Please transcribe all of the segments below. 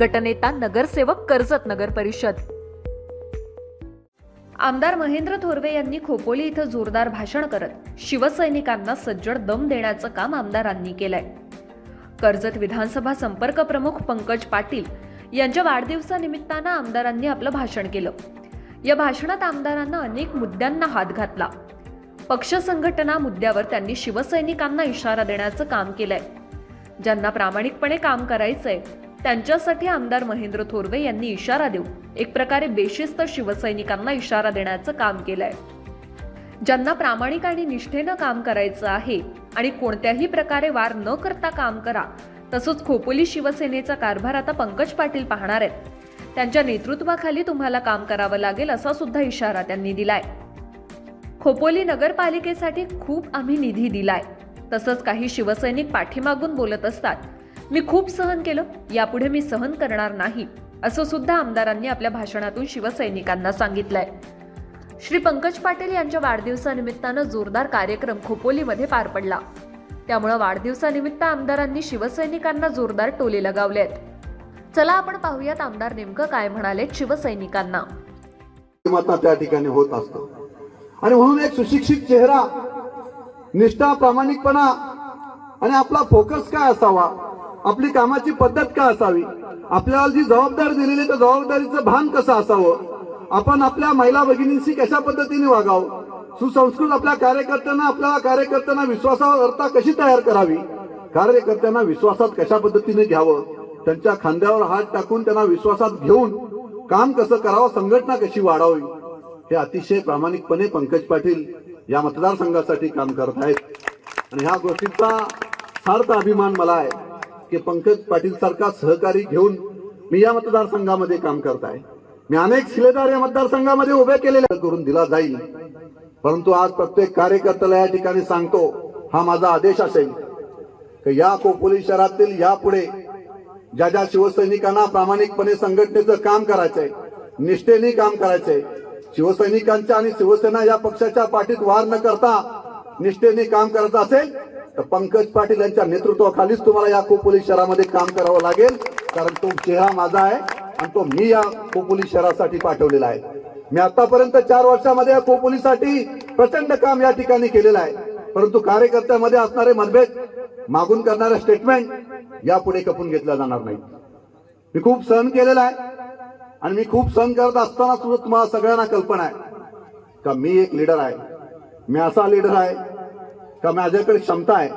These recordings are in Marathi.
गटनेता नगरसेवक कर्जत नगर परिषद. आमदार महेंद्र थोरवे यांनी खोपोली इथं जोरदार भाषण करत शिवसैनिकांना सज्जड दम देण्याचं काम आमदारांनी केलंय. कर्जत विधानसभा संपर्क प्रमुख पंकज पाटील यांच्या वाढदिवसानिमित्तानं आमदारांनी आपलं भाषण केलं. या भाषणात आमदारांना अनेक मुद्द्यांना हात घातला. पक्ष संघटना मुद्द्यावर त्यांनी शिवसैनिकांना इशारा देण्याचं काम केलंय. ज्यांना प्रामाणिकपणे काम करायचंय त्यांच्यासाठी आमदार महेंद्र थोरवे यांनी इशारा देऊन एक प्रकारे बेशिस्त शिवसैनिकांना इशारा देण्याचं काम केलंय. ज्यांना प्रामाणिक आणि निष्ठेनं काम करायचं आहे आणि कोणत्याही प्रकारे वार न करता काम करा तसंच खोपोली शिवसेनेचा कारभार आता पंकज पाटील पाहणार आहेत. त्यांच्या नेतृत्वाखाली तुम्हाला काम करावं लागेल असा सुद्धा इशारा त्यांनी दिलाय. खोपोली नगरपालिकेसाठी खूप आम्ही निधी दिलाय. तसंच काही शिवसैनिक पाठीमागून बोलत असतात. मी खूप सहन केलं यापुढे मी सहन करणार नाही असं सुद्धा आमदारांनी आपल्या भाषणातून शिवसैनिकांना सांगितलंय. श्री पंकज पाटील यांच्या वाढदिवसानिमित्तानं जोरदार कार्यक्रम खोपोलीमध्ये पार पडला. त्यामुळं वाढदिवसानिमित्त आमदारांनी शिवसैनिकांना जोरदार टोले लगावले आहेत चला आपण पाहूयात आमदार नेमकं काय म्हणाले शिवसैनिकांना. त्या ठिकाणी होत असतो. आणि म्हणून एक सुशिक्षित चेहरा निष्ठा प्रामाणिकपणा आणि आपला फोकस काय असावा? आपली कामाची पद्धत काय असावी? आपल्याला जी जबाबदारी दिलेली त्या जबाबदारीचं भान कसं असावं? आपण आपल्या महिला भगिनींशी कशा पद्धतीने वागावं? सुसंस्कृत आपल्या कार्यकर्त्यांना आपल्या कार्यकर्त्यांना विश्वासावरता कशी तयार करावी? कार्यकर्त्यांना विश्वासात कशा पद्धतीने घ्यावं? त्यांच्या खांद्यावर हात टाकून त्यांना विश्वासात घेऊन काम कसं करावं? संघटना कशी वाढावी? हे अतिशय प्रामाणिकपणे पंकज पाटील या मतदारसंघासाठी काम करत आहेत. आणि ह्या गोष्टीचा सार्थ अभिमान मला आहे. की पंकज पाटील सारखा सहकारी घेऊन मी या मतदारसंघामध्ये काम करत आहे. मी अनेक शिलेदार या मतदारसंघामध्ये उभे केलेले करून दिला जाईल. परंतु आज प्रत्येक कार्यकर्त्याला या ठिकाणी सांगतो हा माझा आदेश असेल. की या कोपोली शहरातील यापुढे ज्या ज्या शिवसैनिकांना प्रामाणिकपणे संघटनेचं काम करायचंय निष्ठेने काम करायचंय शिवसैनिकांच्या आणि शिवसेना या पक्षाच्या पाठीत वार न करता निष्ठेने काम करायचं असेल तर पंकज पाटील यांच्या नेतृत्वाखालीच तुम्हाला या खोपोली शहरामध्ये काम करावं लागेल. कारण तो चेहरा माझा आहे आणि तो मी या खोपोली शहरासाठी पाठवलेला आहे. मी आतापर्यंत चार वर्षामध्ये या खोपोलीसाठी प्रचंड काम या ठिकाणी केलेलं आहे. परंतु कार्यकर्त्यामध्ये असणारे मतभेद मागून करणारे स्टेटमेंट यापुढे कपून घेतला जाणार नाही. मी खूप सहन केलेला आहे आणि मी खूप सहन करत असताना सुद्धा तुम्हाला सगळ्यांना कल्पना आहे का मी एक लीडर आहे? मी असा लीडर आहे का माझ्याकडे क्षमता आहे.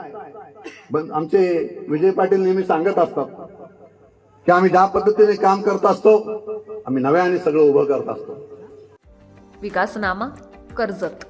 पण आमचे विजय पाटील नेहमी सांगत असतात की आम्ही ज्या पद्धतीने काम करत असतो आम्ही नव्याने सगळं उभं करत असतो. विकासनामा कर्जत.